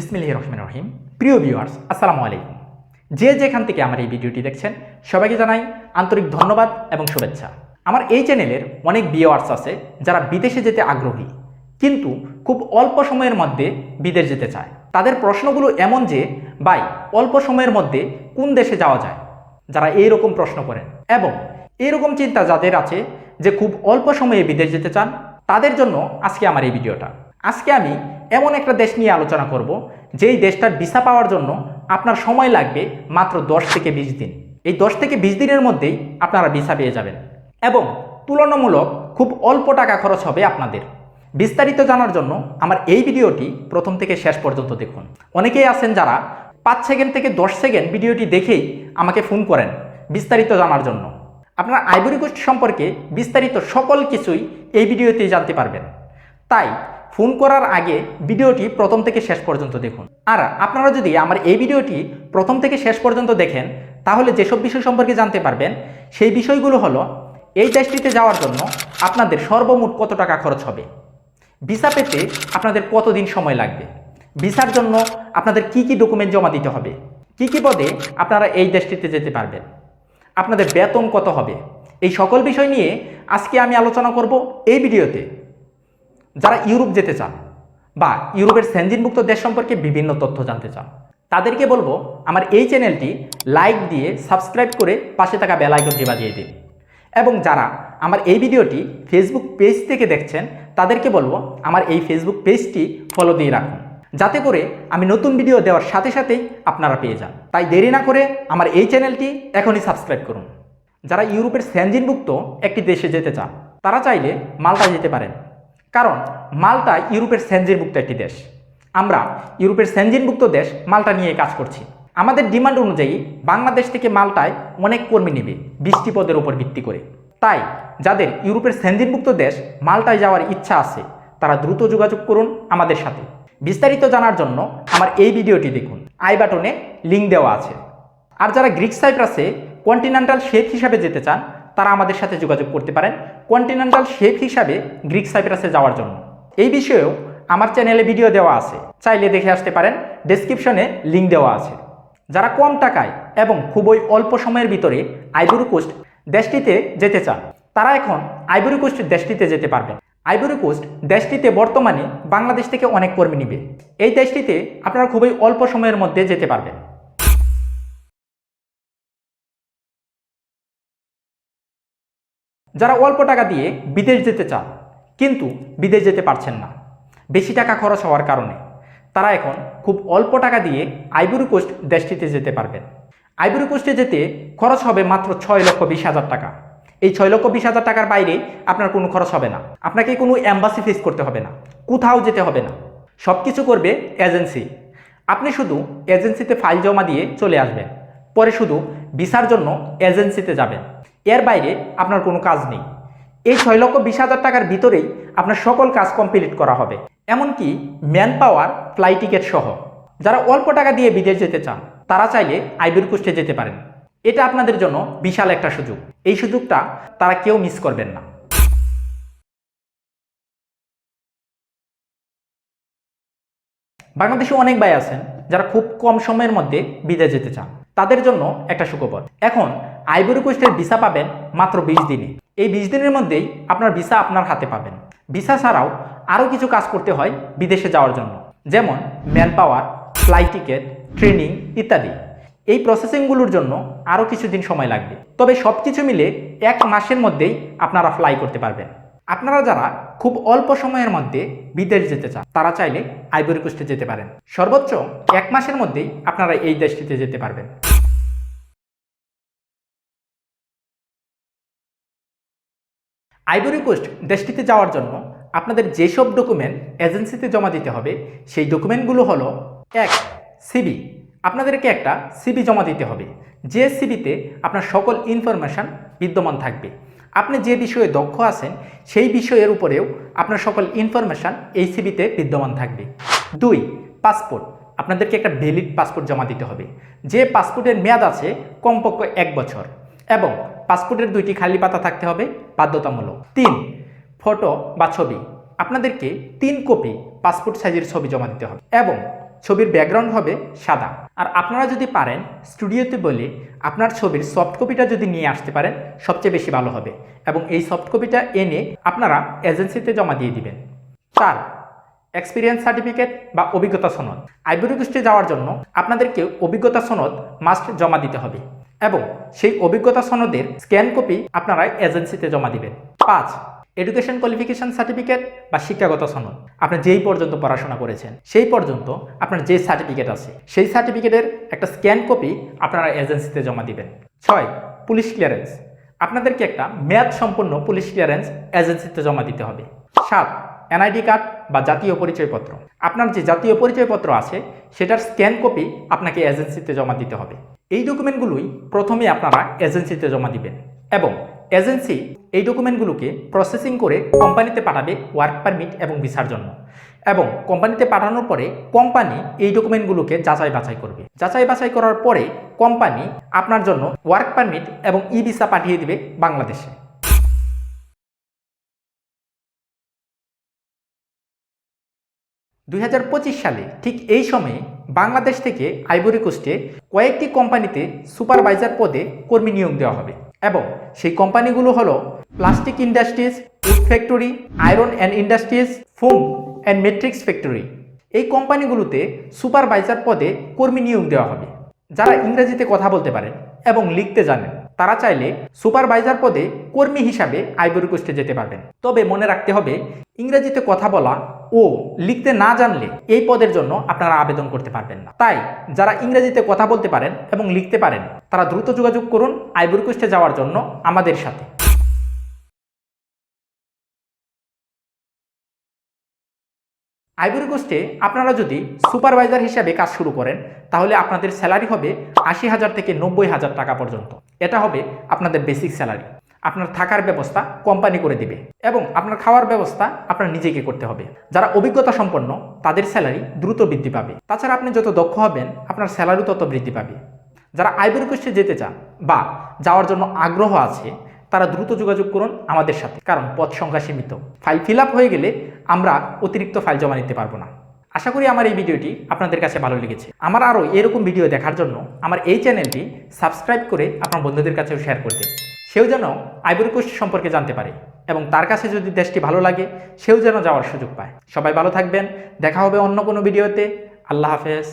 বিসমিল্লাহ রহমান রহিম। প্রিয় ভিউয়ার্স আসসালামু আলাইকুম। যে যেখান থেকে আমার এই ভিডিওটি দেখছেন, সবাইকে জানাই আন্তরিক ধন্যবাদ এবং শুভেচ্ছা। আমার এই চ্যানেলের অনেক ভিউয়ার্স আছে যারা বিদেশে যেতে আগ্রহী, কিন্তু খুব অল্প সময়ের মধ্যে বিদেশ যেতে চায়। তাদের প্রশ্নগুলো এমন যে, ভাই, অল্প সময়ের মধ্যে কোন দেশে যাওয়া যায়? যারা এইরকম প্রশ্ন করেন। এবং এইরকম চিন্তা যাদের আছে যে, খুব অল্প সময়ে বিদেশ যেতে চান, তাদের জন্য আজকে আমার এই ভিডিওটা। আজকে আমি এমন একটা দেশ নিয়ে আলোচনা করব, যেই দেশটার ভিসা পাওয়ার জন্য আপনার সময় লাগবে মাত্র দশ থেকে বিশ দিন। এই দশ থেকে বিশ দিনের মধ্যেই আপনারা ভিসা পেয়ে যাবেন এবং তুলনামূলক খুব অল্প টাকা খরচ হবে আপনাদের। বিস্তারিত জানার জন্য আমার এই ভিডিওটি প্রথম থেকে শেষ পর্যন্ত দেখুন। অনেকেই আছেন যারা পাঁচ সেকেন্ড থেকে দশ সেকেন্ড ভিডিওটি দেখেই আমাকে ফোন করেন বিস্তারিত জানার জন্য। আপনার আইবরি কোস্ট সম্পর্কে বিস্তারিত সকল কিছুই এই ভিডিওতেই জানতে পারবেন। তাই ফোন করার আগে ভিডিওটি প্রথম থেকে শেষ পর্যন্ত দেখুন। আর আপনারা যদি আমার এই ভিডিওটি প্রথম থেকে শেষ পর্যন্ত দেখেন, তাহলে যেসব বিষয় সম্পর্কে জানতে পারবেন, সেই বিষয়গুলো হলো, এই দেশটিতে যাওয়ার জন্য আপনাদের সর্বমোট কত টাকা খরচ হবে? ভিসা পেতে আপনাদের কতদিন সময় লাগবে? ভিসার জন্য আপনাদের কি কি ডকুমেন্ট জমা দিতে হবে? কি কি পদে আপনারা এই দেশটিতে যেতে পারবেন? আপনাদের বেতন কত হবে? এই সকল বিষয় নিয়ে আজকে আমি আলোচনা করব এই ভিডিওতে। যারা ইউরোপ যেতে চান বা ইউরোপের সেঞ্জিনভুক্ত দেশ সম্পর্কে বিভিন্ন তথ্য জানতে চান, তাদেরকে বলব আমার এই চ্যানেলটি লাইক দিয়ে সাবস্ক্রাইব করে পাশে থাকা বেল আইকনটি বাজিয়ে দিন। এবং যারা আমার এই ভিডিওটি ফেসবুক পেজ থেকে দেখছেন, তাদেরকে বলব আমার এই ফেসবুক পেজটি ফলো দিয়ে রাখুন। যাতে করে আমি নতুন ভিডিও দেওয়ার সাথে সাথেই আপনারা পেয়ে যান। তাই দেরি না করে আমার এই চ্যানেলটি এখনই সাবস্ক্রাইব করুন। যারা ইউরোপের স্যানজিনভুক্ত একটি দেশে যেতে চান, তারা চাইলে মাল্টা যেতে পারেন। কারণ মাল্টা ইউরোপের স্যানজিনভুক্ত একটি দেশ। আমরা ইউরোপের স্যানজিনভুক্ত দেশ মাল্টা নিয়ে কাজ করছি। আমাদের ডিমান্ড অনুযায়ী বাংলাদেশ থেকে মাল্টায় অনেক কর্মী নেবে বৃষ্টি পদের উপর ভিত্তি করে। তাই যাদের ইউরোপের স্যানজিনভুক্ত দেশ মাল্টায় যাওয়ার ইচ্ছা আছে, তারা দ্রুত যোগাযোগ করুন আমাদের সাথে। বিস্তারিত জানার জন্য আমার এই ভিডিওটি দেখুন। আই বাটনে লিঙ্ক দেওয়া আছে। আর যারা গ্রিক সাইপ্রাসে কন্টিনেন্টাল শেপ হিসাবে যেতে চান তারা আমাদের সাথে যোগাযোগ করতে পারেন কন্টিনেন্টাল শেপ হিসাবে গ্রিক সাইপ্রাসে যাওয়ার জন্য। এই বিষয়েও আমার চ্যানেলে ভিডিও দেওয়া আছে। চাইলে দেখে আসতে পারেন ডেসক্রিপশনে লিঙ্ক দেওয়া আছে। যারা কম টাকায় এবং খুবই অল্প সময়ের ভিতরে আইবুরি কোস্ট দেশটিতে যেতে চান, তারা এখন আইবুরি কোস্ট দেশটিতে যেতে পারবেন। আইবুরি কোস্ট দেশটিতে বর্তমানে বাংলাদেশ থেকে অনেক কর্মী নিবে। এই দেশটিতে আপনারা খুবই অল্প সময়ের মধ্যে যেতে পারবেন। যারা অল্প টাকা দিয়ে বিদেশ যেতে চান, কিন্তু বিদেশ যেতে পারছেন না। বেশি টাকা খরচ হওয়ার কারণে তারা এখন খুব অল্প টাকা দিয়ে আইবুরি কোস্ট দেশটিতে যেতে পারবেন। আইবুরি কোস্টে যেতে খরচ হবে মাত্র ছয় লক্ষ বিশ হাজার টাকা। এই ছয় লক্ষ বিশ হাজার টাকার বাইরে আপনার কোনো খরচ হবে না। আপনাকে কোনো অ্যাম্বাসি ফেস করতে হবে না, কোথাও যেতে হবে না। সব কিছু করবে এজেন্সি আপনি শুধু এজেন্সিতে ফাইল জমা দিয়ে চলে আসবেন। পরে শুধু ভিসার জন্য এজেন্সিতে যাবেন। এর বাইরে আপনার কোনো কাজ নেই। এই ছয় লক্ষ বিশ হাজার টাকার ভিতরেই আপনার সকল কাজ কমপ্লিট করা হবে। এমনকি ম্যান পাওয়ার ফ্লাই টিকিট সহ। যারা অল্প টাকা দিয়ে বিদেশ যেতে চান, তারা চাইলে আইবির কোস্টে যেতে পারেন। এটা আপনাদের জন্য বিশাল একটা সুযোগ। এই সুযোগটা তারা কেউ মিস করবেন না। বাংলাদেশে অনেক ভাই আছেন যারা খুব কম সময়ের মধ্যে বিদেশ যেতে চান। তাদের জন্য একটা সুখবর। এখন আইবরি কোস্টের ভিসা পাবেন মাত্র বিশ দিনে। এই বিশ দিনের মধ্যেই আপনার ভিসা আপনার হাতে পাবেন। ভিসা ছাড়াও আরও কিছু কাজ করতে হয় বিদেশে যাওয়ার জন্য। যেমন man power, flight ticket, training ইত্যাদি। এই প্রসেসিংগুলোর জন্য আরও কিছুদিন সময় লাগবে। তবে সব কিছু মিলে এক মাসের মধ্যেই আপনারা ফ্লাই করতে পারবেন। আপনারা যারা খুব অল্প সময়ের মধ্যে বিদেশ যেতে চান, তারা চাইলে আইবরি কোস্টে যেতে পারেন। সর্বোচ্চ এক মাসের মধ্যেই আপনারা এই দেশটিতে যেতে পারবেন। আইবরি কোস্ট দেশটিতে যাওয়ার জন্য আপনাদের যেসব ডকুমেন্ট এজেন্সিতে জমা দিতে হবে, সেই ডকুমেন্টগুলো হলো, এক সিবি আপনাদেরকে একটা সিবি জমা দিতে হবে। যে সিবিতে আপনার সকল ইনফরমেশান বিদ্যমান থাকবে। আপনি যে বিষয়ে দক্ষ আছেন, সেই বিষয়ের উপরেও আপনার সকল ইনফরমেশান এই সিবিতে বিদ্যমান থাকবে। দুই পাসপোর্ট আপনাদেরকে একটা ভ্যালিড পাসপোর্ট জমা দিতে হবে। যে পাসপোর্টের মেয়াদ আছে কমপক্ষে এক বছর। এবং পাসপোর্টের দুইটি খালি পাতা থাকতে হবে, বাধ্যতামূলক। তিন, ফটো বা ছবি। আপনাদেরকে তিন কপি পাসপোর্ট সাইজের ছবি জমা দিতে হবে এবং ছবির ব্যাকগ্রাউন্ড হবে সাদা। আর আপনারা যদি পারেন, স্টুডিওতে বলে আপনার ছবির সফট কপিটা যদি নিয়ে আসতে পারেন, সবচেয়ে বেশি ভালো হবে। এবং এই সফট কপিটা এনে আপনারা এজেন্সিতে জমা দিয়ে দিবেন। চার, এক্সপিরিয়েন্স সার্টিফিকেট বা অভিজ্ঞতা সনদ। আইবরি কোস্টে যাওয়ার জন্য আপনাদেরকে অভিজ্ঞতা সনদ মাস্ট জমা দিতে হবে। এবং সেই অভিজ্ঞতা সনদের স্ক্যান কপি আপনারা এজেন্সিতে জমা দিবেন। পাঁচ এডুকেশন কোয়ালিফিকেশন সার্টিফিকেট বা শিক্ষাগত সনদ। আপনি যেই পর্যন্ত পড়াশোনা করেছেন, সেই পর্যন্ত আপনার যে সার্টিফিকেট আছে, সেই সার্টিফিকেটের একটা স্ক্যান কপি আপনারা এজেন্সিতে জমা দিবেন। ছয়, পুলিশ ক্লিয়ারেন্স আপনাদেরকে একটা মেয়াদ সম্পন্ন পুলিশ ক্লিয়ারেন্স এজেন্সিতে জমা দিতে হবে। সাত এনআইডি কার্ড বা জাতীয় পরিচয়পত্র। আপনার যে জাতীয় পরিচয়পত্র আছে, সেটার স্ক্যান কপি আপনাকে এজেন্সিতে জমা দিতে হবে। এই ডকুমেন্টগুলোই প্রথমে আপনারা এজেন্সিতে জমা দিবেন এবং এজেন্সি এই ডকুমেন্টগুলোকে প্রসেসিং করে কোম্পানিতে পাঠাবে ওয়ার্ক পারমিট এবং ভিসার জন্য। এবং কোম্পানিতে পাঠানোর পরে কোম্পানি এই ডকুমেন্টগুলোকে যাচাই বাছাই করবে। যাচাই বাছাই করার পরে কোম্পানি আপনার জন্য ওয়ার্ক পারমিট এবং ই ভিসা পাঠিয়ে দিবে বাংলাদেশে। দুই হাজার পঁচিশ সালে ঠিক এই সময়ে বাংলাদেশ থেকে আইভরি কোস্টে কয়েকটি কোম্পানিতে সুপারভাইজার পদে কর্মী নিয়োগ দেওয়া হবে এবং সেই কোম্পানিগুলো হলো plastic industries wood factory iron and industries foam and matrix factory এই কোম্পানিগুলোতে সুপারভাইজার পদে কর্মী নিয়োগ দেওয়া হবে। যারা ইংরেজিতে কথা বলতে পারেন এবং লিখতে জানেন, তারা চাইলে সুপারভাইজার পদে কর্মী হিসাবে আইভরি কোস্টে যেতে পারবেন। তবে মনে রাখতে হবে, ইংরেজিতে কথা বলা ও লিখতে না জানলে এই পদের জন্য আপনারা আবেদন করতে পারবেন না। তাই যারা ইংরেজিতে কথা বলতে পারেন এবং লিখতে পারেন, তারা দ্রুত যোগাযোগ করুন আইভরি কোস্টে যাওয়ার জন্য আমাদের সাথে। আইভরি আপনারা যদি সুপারভাইজার হিসাবে কাজ শুরু করেন, তাহলে আপনাদের স্যালারি হবে আশি হাজার থেকে নব্বই হাজার টাকা পর্যন্ত। এটা হবে আপনাদের বেসিক স্যালারি। আপনার থাকার ব্যবস্থা কোম্পানি করে দিবে এবং আপনার খাওয়ার ব্যবস্থা আপনার নিজেকে করতে হবে। যারা অভিজ্ঞতা সম্পন্ন, তাদের স্যালারি দ্রুত বৃদ্ধি পাবে। তাছাড়া আপনি যত দক্ষ হবেন, আপনার স্যালারি তত বৃদ্ধি পাবে। যারা আইভরি কোস্টে যেতে চান বা যাওয়ার জন্য আগ্রহ আছে, তারা দ্রুত যোগাযোগ করুন আমাদের সাথে, কারণ পথ সংখ্যা সীমিত। ফাইল ফিল হয়ে গেলে আমরা অতিরিক্ত ফাইল জমা নিতে পারব না। আশা করি আমার এই ভিডিওটি আপনাদের কাছে ভালো লেগেছে। আমার আরও এরকম ভিডিও দেখার জন্য আমার এই চ্যানেলটি সাবস্ক্রাইব করে আপনার বন্ধুদের কাছেও শেয়ার করে সেও যেন আইভরি কোস্ট সম্পর্কে জানতে পারে এবং তার কাছে যদি দেশটি ভালো লাগে, সেও যেন যাওয়ার সুযোগ পায়। সবাই ভালো থাকবেন। দেখা হবে অন্য কোনো ভিডিওতে। আল্লাহ হাফেজ।